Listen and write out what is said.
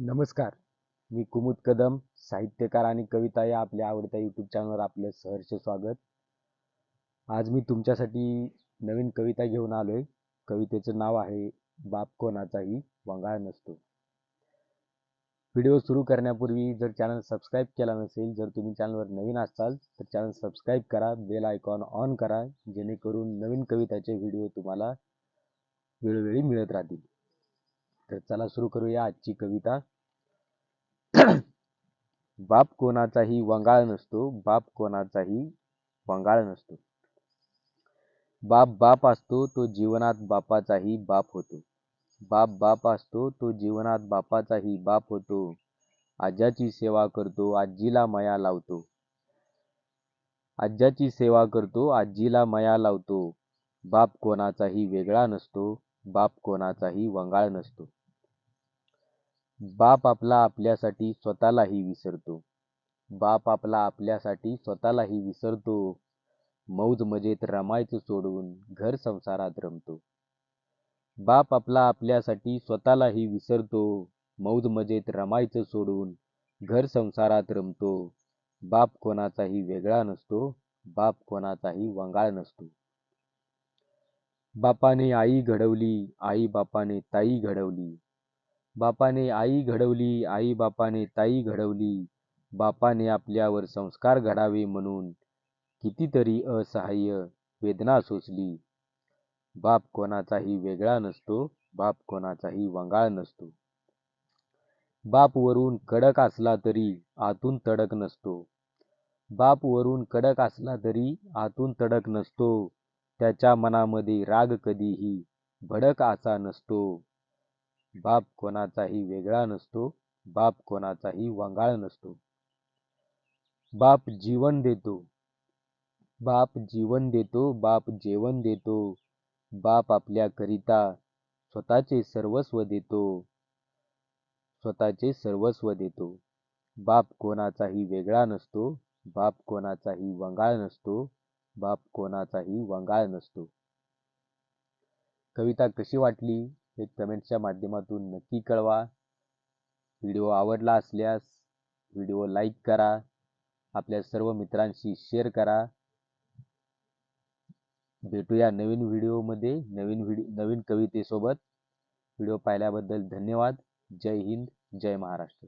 नमस्कार. मी कुमुद कदम साहित्यकार आणि कविता या आपल्या आवडत्या यूट्यूब चॅनलवर आपलं सहर्ष स्वागत. आज मी तुमच्यासाठी नवीन कविता घेऊन आलो आहे कवितेचं नाव आहे बाप कोणाचाही वंगाळ नसतो. व्हिडिओ सुरू करण्यापूर्वी जर चॅनल सबस्क्राईब केला नसेल जर तुम्ही चॅनलवर नवीन असाल तर चॅनल सबस्क्राईब करा बेल आयकॉन ऑन करा जेणेकरून नवीन कविताचे व्हिडिओ तुम्हाला वेळोवेळी मिळत राहतील. तर चला सुरू करूया आजची कविता. बाप कोणाचाही वंगाळ नसतो बाप कोणाचाही वंगाळ नसतो. बाप बाप असतो तो जीवनात बापाचाही बाप होतो. बाप बाप असतो तो जीवनात बापाचाही बाप होतो. आज्याची सेवा करतो आजीला मया लावतो. आज्याची सेवा करतो आजीला मया लावतो. बाप कोणाचाही वेगळा नसतो बाप कोणाचाही वंगाळ नसतो. बाप आपला आपल्यासाठी स्वतःलाही विसरतो. बाप आपला आपल्यासाठी स्वतःलाही विसरतो. मौज मजेत रमायचं सोडून घर संसारात रमतो. बाप आपला आपल्यासाठी स्वतःलाही विसरतो. मौज मजेत रमायचं सोडून घर संसारात रमतो. बाप कोणाचाही वेगळा नसतो. बाप कोणाचाही वंगाळ नसतो. बापाने आई घडवली आई बापाने ताई घडवली. बापाने आई घडवली आई बापाने ताई घडवली बापाने आपल्यावर संस्कार घडावे म्हणून कितीतरी असहाय्य वेदना सोसली. बाप कोणाचाही वेगळा नसतो बाप कोणाचाही वंगाळ नसतो. बाप वरून कडक असला तरी आतून तडक नसतो. बाप वरून कडक असला तरी आतून तडक नसतो. त्याच्या मनामध्ये राग कधीही भडक असा नसतो. बाप कोणाचाही वेगळा नसतो बाप कोणाचाही वंगाळ नसतो. बाप जीवन देतो. बाप जीवन देतो बाप जेवण देतो. बाप आपल्याकरिता स्वतःचे सर्वस्व देतो. स्वतःचे सर्वस्व देतो. बाप कोणाचाही वेगळा नसतो बाप कोणाचाही वंगाळ नसतो बाप कोणाचाही वंगाळ नसतो. कविता कशी वाटली? हे कमेंटच्या माध्यमातून नक्की कळवा. व्हिडिओ आवडला असल्यास व्हिडिओ लाईक करा. आपल्या सर्व मित्रांशी शेअर करा. भेटूया नवीन व्हिडिओमध्ये नवीन व्हिडिओ नवीन कवितेसोबत. व्हिडिओ पाहिल्याबद्दल धन्यवाद. जय हिंद जय महाराष्ट्र.